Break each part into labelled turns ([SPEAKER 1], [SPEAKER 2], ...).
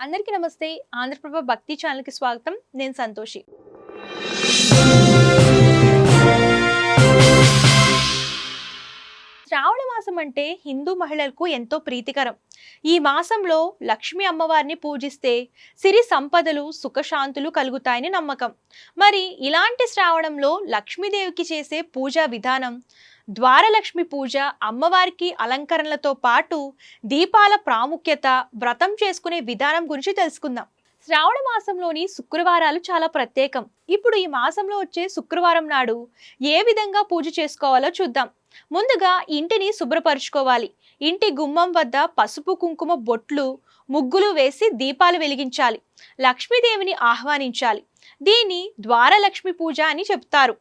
[SPEAKER 1] అందరికీ నమస్తే. ఆంధ్రప్రభ భక్తి ఛానల్కి స్వాగతం. నేను సంతోషి. మాసం అంటే హిందూ మహిళలకు ఎంతో ప్రీతికరం. ఈ మాసంలో లక్ష్మీ అమ్మవారిని పూజిస్తే సిరి సంపదలు సుఖశాంతులు కలుగుతాయని నమ్మకం. మరి ఇలాంటి శ్రావణంలో లక్ష్మీదేవికి చేసే పూజా విధానం ద్వారలక్ష్మి పూజ అమ్మవారికి అలంకరణలతో పాటు దీపాల ప్రాముఖ్యత వ్రతం చేసుకునే విధానం గురించి తెలుసుకుందాం. శ్రావణ మాసంలోని శుక్రవారాలు చాలా ప్రత్యేకం. ఇప్పుడు ఈ మాసంలో వచ్చే శుక్రవారం నాడు ఏ విధంగా పూజ చేసుకోవాలో చూద్దాం. ముందుగా ఇంటిని శుభ్రపరుచుకోవాలి. ఇంటి గుమ్మం వద్ద పసుపు కుంకుమ బొట్లు ముగ్గులు వేసి దీపాలు వెలిగించాలి. లక్ష్మీదేవిని ఆహ్వానించాలి. దీన్ని ద్వారలక్ష్మి పూజ అని చెప్తారు.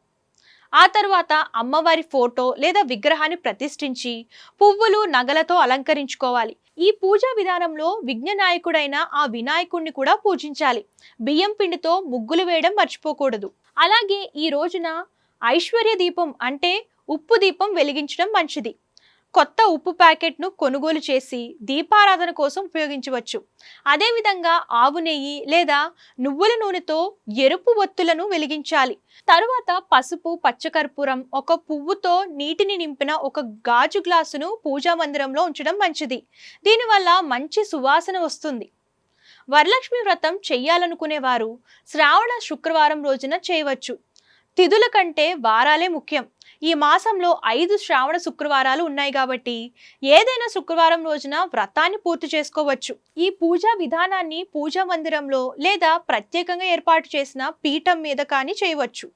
[SPEAKER 1] ఆ తర్వాత అమ్మవారి ఫోటో లేదా విగ్రహాన్ని ప్రతిష్ఠించి పువ్వులు నగలతో అలంకరించుకోవాలి. ఈ పూజా విధానంలో విఘ్ననాయకుడైన ఆ వినాయకుడిని కూడా పూజించాలి. బియ్యం పిండితో ముగ్గులు వేయడం మర్చిపోకూడదు. అలాగే ఈ రోజున ఐశ్వర్య దీపం అంటే ఉప్పు దీపం వెలిగించడం మంచిది. కొత్త ఉప్పు ప్యాకెట్ను కొనుగోలు చేసి దీపారాధన కోసం ఉపయోగించవచ్చు. అదేవిధంగా ఆవు నెయ్యి లేదా నువ్వుల నూనెతో ఎరుపు ఒత్తులను వెలిగించాలి. తరువాత పసుపు పచ్చకర్పూరం ఒక పువ్వుతో నీటిని నింపిన ఒక గాజు గ్లాసును పూజా మందిరంలో ఉంచడం మంచిది. దీనివల్ల మంచి సువాసన వస్తుంది. వరలక్ష్మి వ్రతం చెయ్యాలనుకునేవారు శ్రావణ శుక్రవారం రోజున చేయవచ్చు. తిథుల కంటే వారాలే ముఖ్యం. ఈ మాసంలో ఐదు శ్రావణ శుక్రవారాలు ఉన్నాయి కాబట్టి ఏదైనా శుక్రవారం రోజున వ్రతాన్ని పూర్తి చేసుకోవచ్చు. ఈ పూజా విధానాన్ని పూజా మందిరంలో లేదా ప్రత్యేకంగా ఏర్పాటు చేసిన పీఠం మీద కానీ చేయవచ్చు.